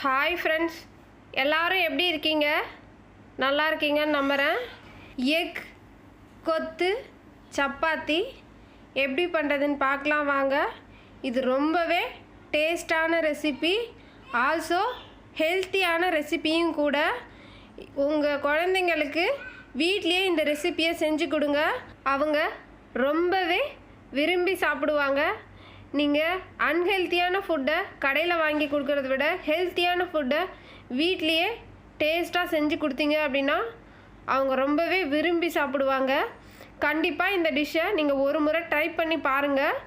Hi friends எல்லாரும் எப்படி இருக்கீங்க? நல்லா இருக்கீங்கன்னு நம்புகிறேன் எக் கொத்து சப்பாத்தி எப்படி பண்ணுறதுன்னு பார்க்கலாம் வாங்க. இது ரொம்பவே டேஸ்டான ரெசிபி. ஆல்சோ ஹெல்த்தியான ரெசிபியும் கூட. உங்கள் குழந்தைங்களுக்கு வீட்லேயே இந்த ரெசிபியை செஞ்சு கொடுங்க. அவங்க ரொம்பவே விரும்பி சாப்பிடுவாங்க. நீங்கள் அன்ஹெல்த்தியான ஃபுட்டை கடையில் வாங்கி கொடுக்கறத விட ஹெல்த்தியான ஃபுட்டை வீட்லேயே டேஸ்ட்டாக செஞ்சு கொடுத்தீங்க அப்படின்னா அவங்க ரொம்பவே விரும்பி சாப்பிடுவாங்க. கண்டிப்பாக இந்த டிஷ்ஷை நீங்கள் ஒரு முறை ட்ரை பண்ணி பாருங்கள்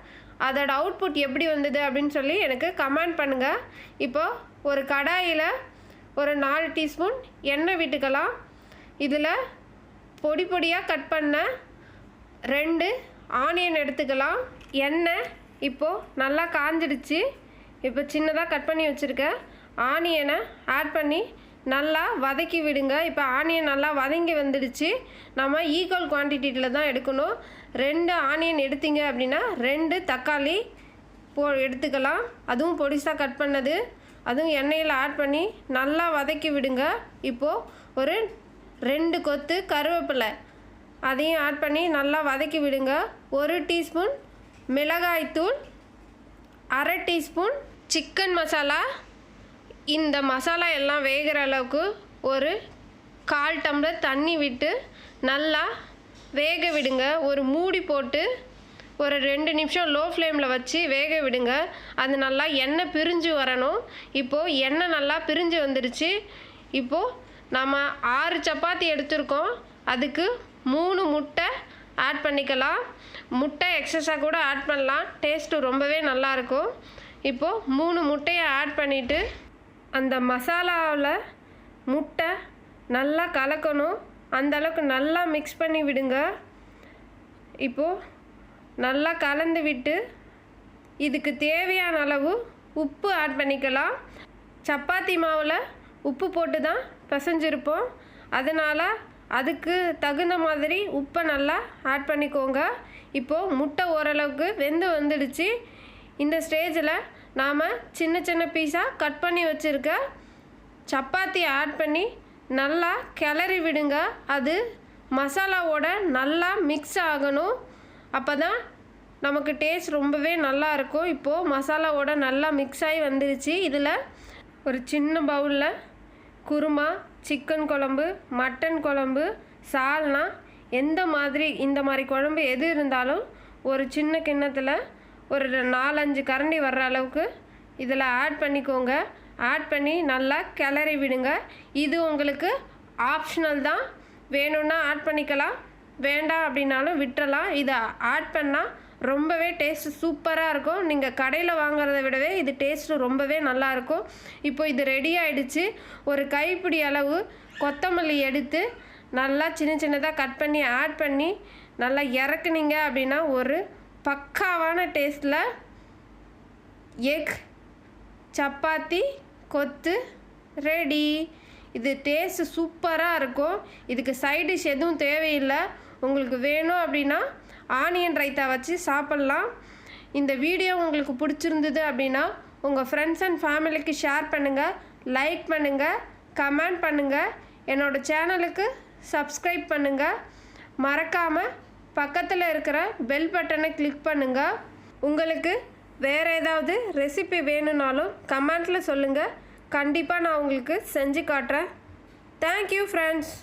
அதோட அவுட்புட் எப்படி வந்தது அப்படின்னு சொல்லி எனக்கு கமெண்ட் பண்ணுங்கள் இப்போது ஒரு கடாயில் ஒரு நாலு டீஸ்பூன் எண்ணெய் விட்டுக்கலாம். இதில் பொடி பொடியாக கட் பண்ண ரெண்டு ஆனியன் எடுத்துக்கலாம். எண்ணெய் இப்போது நல்லா காஞ்சிடுச்சு. இப்போ சின்னதாக கட் பண்ணி வச்சுருக்கேன் ஆனியனை ஆட் பண்ணி நல்லா வதக்கி விடுங்க. இப்போ ஆனியன் நல்லா வதங்கி வந்துடுச்சு. நம்ம ஈக்குவல் குவான்டிட்டியில் தான் எடுக்கணும். ரெண்டு ஆனியன் எடுத்தீங்க அப்படின்னா ரெண்டு தக்காளி போ எடுத்துக்கலாம். அதுவும் பொடிசாக கட் பண்ணது. அதுவும் எண்ணெயில் ஆட் பண்ணி நல்லா வதக்கி விடுங்க. இப்போது ஒரு ரெண்டு கொத்து கருவேப்பிலை அதையும் ஆட் பண்ணி நல்லா வதக்கி விடுங்க. ஒரு டீஸ்பூன் மிளகாய்த்தூள் அரை டீஸ்பூன் சிக்கன் மசாலா. இந்த மசாலா எல்லாம் வேகிற அளவுக்கு ஒரு கால் டம்ளர் தண்ணி விட்டு நல்லா வேக விடுங்க. ஒரு மூடி போட்டு ஒரு ரெண்டு நிமிஷம் லோ ஃப்ளேமில் வச்சு வேக விடுங்க. அது நல்லா எண்ணெய் பிரிஞ்சு வரணும். இப்போது எண்ணெய் நல்லா பிரிஞ்சு வந்துருச்சு. இப்போது நம்ம ஆறு சப்பாத்தி எடுத்திருக்கோம். அதுக்கு மூணு முட்டை ஆட் பண்ணிக்கலாம். முட்டை எக்ஸஸாக கூட ஆட் பண்ணலாம். டேஸ்ட்டு ரொம்பவே நல்லாயிருக்கும் இப்போது மூணு முட்டையை ஆட் பண்ணிவிட்டு அந்த மசாலாவில் முட்டை நல்லா கலக்கணும். அந்த அளவுக்கு நல்லா மிக்ஸ் பண்ணி விடுங்க. இப்போது நல்லா கலந்து விட்டு இதுக்கு தேவையான அளவு உப்பு ஆட் பண்ணிக்கலாம். சப்பாத்தி மாவில் உப்பு போட்டு தான் பிசைஞ்சிருப்போம். அதனால் அதுக்கு தகுந்த மாதிரி உப்பை நல்லா ஆட் பண்ணிக்கோங்க. இப்போது முட்டை ஓரளவுக்கு வெந்து வந்துடுச்சு. இந்த ஸ்டேஜில் நாம் சின்ன சின்ன பீஸாக கட் பண்ணி வச்சுருக்க சப்பாத்தி ஆட் பண்ணி நல்லா கிளறி விடுங்க. அது மசாலாவோட நல்லா மிக்ஸ் ஆகணும். அப்போ தான் நமக்கு டேஸ்ட் ரொம்பவே நல்லா இருக்கும். இப்போது மசாலாவோட நல்லா மிக்ஸ் ஆகி வந்துருச்சு இதில் ஒரு சின்ன பவுலில் குருமா சிக்கன் குழம்பு மட்டன் குழம்பு சால்னா எந்த மாதிரி இந்த மாதிரி குழம்பு எது இருந்தாலும் ஒரு சின்ன கிண்ணத்தில் ஒரு நாலஞ்சு கரண்டி வர்ற அளவுக்கு இதில் ஆட் பண்ணிக்கோங்க. ஆட் பண்ணி நல்லா கிளறி விடுங்க. இது உங்களுக்கு ஆப்ஷனல் தான். வேணும்னா ஆட் பண்ணிக்கலாம். வேண்டாம் அப்படின்னாலும் விட்டுறலாம். இதை ஆட் பண்ணால் ரொம்பவே டேஸ்ட்டு சூப்பராக இருக்கும். நீங்கள் கடையில் வாங்குறத விடவே இது டேஸ்ட்டு ரொம்பவே நல்லாயிருக்கும் இப்போ இது ரெடி ஆகிடுச்சு ஒரு கைப்பிடி அளவு கொத்தமல்லி எடுத்து நல்லா சின்ன சின்னதாக கட் பண்ணி ஆட் பண்ணி நல்லா இறக்குனீங்க அப்படின்னா ஒரு பக்காவான டேஸ்ட்டில் எக் சப்பாத்தி கொத்து ரெடி இது டேஸ்ட்டு சூப்பராக இருக்கும். இதுக்கு சைட் டிஷ் எதுவும் தேவையில்லை. உங்களுக்கு வேணும் அப்படின்னா ஆனியன் ரைத்தா வச்சு சாப்பிட்லாம். இந்த வீடியோ உங்களுக்கு பிடிச்சிருந்தது அப்படின்னா உங்கள் ஃப்ரெண்ட்ஸ் அண்ட் ஃபேமிலிக்கு ஷேர் பண்ணுங்கள் லைக் பண்ணுங்கள் கமெண்ட் பண்ணுங்கள் என்னோடய சேனலுக்கு சப்ஸ்கிரைப் பண்ணுங்கள் மறக்காமல் பக்கத்தில் இருக்கிற பெல் பட்டனை கிளிக் பண்ணுங்கள் உங்களுக்கு வேறு ஏதாவது ரெசிபி வேணும்னாலும் கமெண்ட்டில் சொல்லுங்கள் கண்டிப்பாக நான் உங்களுக்கு செஞ்சு காட்டுறேன். Thank you friends